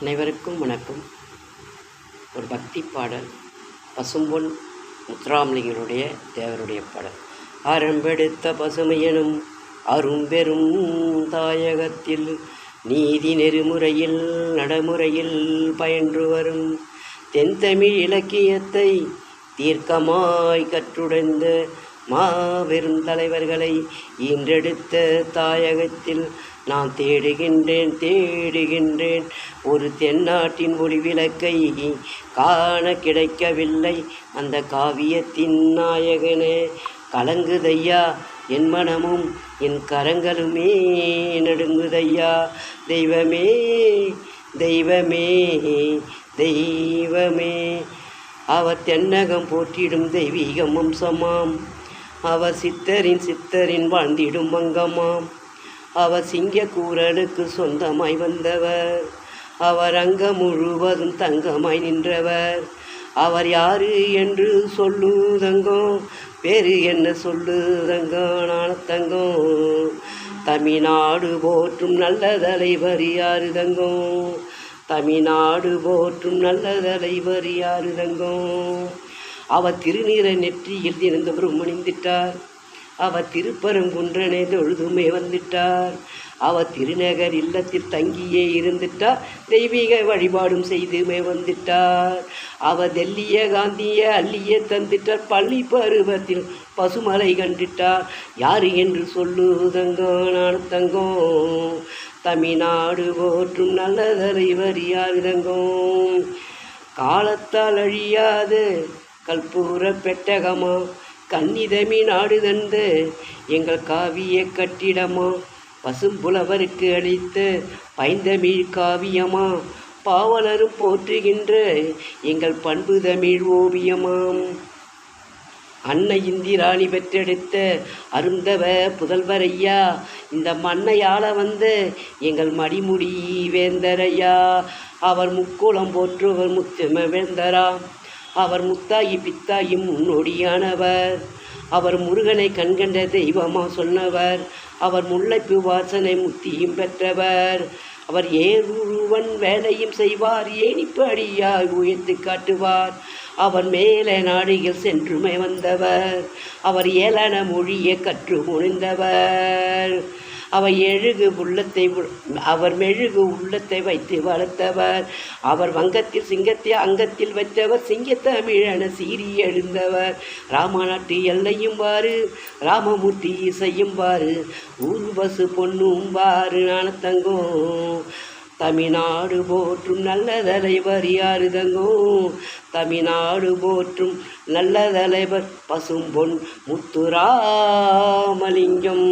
அனைவருக்கும் வணக்கம். ஒரு பக்தி பாடல். பசும்பொன் முத்துராமலிங்கனுடைய தேவருடைய பாடல். அறம்பெடுத்த பசுமையனும் அரும்பெரும் தாயகத்தில் நீதி நெறிமுறையில் நடைமுறையில் பயின்று வரும் தென்தமிழ் இலக்கியத்தை தீர்க்கமாய் கற்றுடைந்த மாபெரும் தலைவர்களை தாயகத்தில் நான் தேடுகின்றேன் தேடுகின்றேன். ஒரு தென்னாட்டின் ஒரு விளக்கை காண கிடைக்கவில்லை. அந்த காவியத்தின் நாயகனே கலங்குதையா என் மனமும் என் கரங்களுமே நடுங்குதையா. தெய்வமே தெய்வமே தெய்வமே. அவர் தென்னகம் போற்றிடும் தெய்வீகம் வம்சமாம் அவர் சித்தரின் சித்தரின் வாழ்ந்திடும் வங்கமாம் அவர் சிங்க கூரனுக்கு சொந்தமாய் வந்தவர். அவர் அங்கம் முழுவதும் தங்கமாய் நின்றவர். அவர் யாரு என்று சொல்லுதங்கோ பேரு என்ன சொல்லுதங்கோ நான தங்கம் தமிழ்நாடு போற்றும் நல்ல தலைவர் யாரு தங்கோ தமிழ்நாடு போற்றும் நல்ல தலைவர் யாரு தங்கோ அவர் திருநீர நெற்றி எழுதியிருந்தவரும் பிரம்மணிந்திட்டார் அவர் திருப்பரங்குன்றனை தொழுதுமே வந்துட்டார். அவர் திருநகர் இல்லத்தில் தங்கியே இருந்துட்டார். தெய்வீக வழிபாடும் செய்துமே வந்துட்டார். அவர் தெல்லிய காந்திய அள்ளிய தந்துட்டார். பள்ளி பருவத்தில் பசுமலை கண்டுட்டார். யாரு என்று சொல்லுதங்கோ நான் தங்கோ. தமிழ்நாடு போற்றும் நல்ல தலைவர் தங்கோ? காலத்தால் அழியாது கல்பூர பெட்டகமா? கன்னிதமி நாடு தந்து எங்கள் காவிய கட்டிடமா? பசும்புலவருக்கு அளித்த பைந்தமிழ் காவியமா? பாவலரும் போற்றுகின்ற எங்கள் பண்பு தமிழ் ஓவியமாம் அன்னை இந்திராணி பெற்றெடுத்த அருந்தவ புதல்வர் ஐயா இந்த மண்ணை வந்து வந்த எங்கள் மடிமுடி வேந்தரையா? அவர் முக்கோளம் போற்றுவர் முத்தும வேந்தரா? அவர் முத்தாயி பித்தாயி முன்னோடியானவர். அவர் முருகனை கண்கண்ட தெய்வமா சொன்னவர். அவர் முல்லைப்பு வாசனை முத்தியும் பெற்றவர். அவர் ஏறுவன் வேலையும் செய்வார் ஏனிப்படியாய் உயர்த்து காட்டுவார். அவர் மேலே நாடுகள் சென்றுமை வந்தவர். அவர் ஏளன மொழியை கற்று முனைந்தவர். அவர் எழுகு உள்ளத்தை அவர் மெழுகு உள்ளத்தை வைத்து வளர்த்தவர். அவர் வங்கத்தில் சிங்கத்தை அங்கத்தில் வைத்தவர். சிங்கத்தமிழன சீறி எழுந்தவர். ராமநாட்டு எல்லையும் பாரு ராமமூர்த்தி இசையும் பாரு ஊர்வசு பொண்ணும் பாரு நாணத்தங்கோ தமிழ்நாடு போற்றும் நல்ல தலைவர் யாரு தங்கோ. தமிழ்நாடு போற்றும் நல்ல தலைவர் பசும்பொன் முத்துராமலிங்கம்.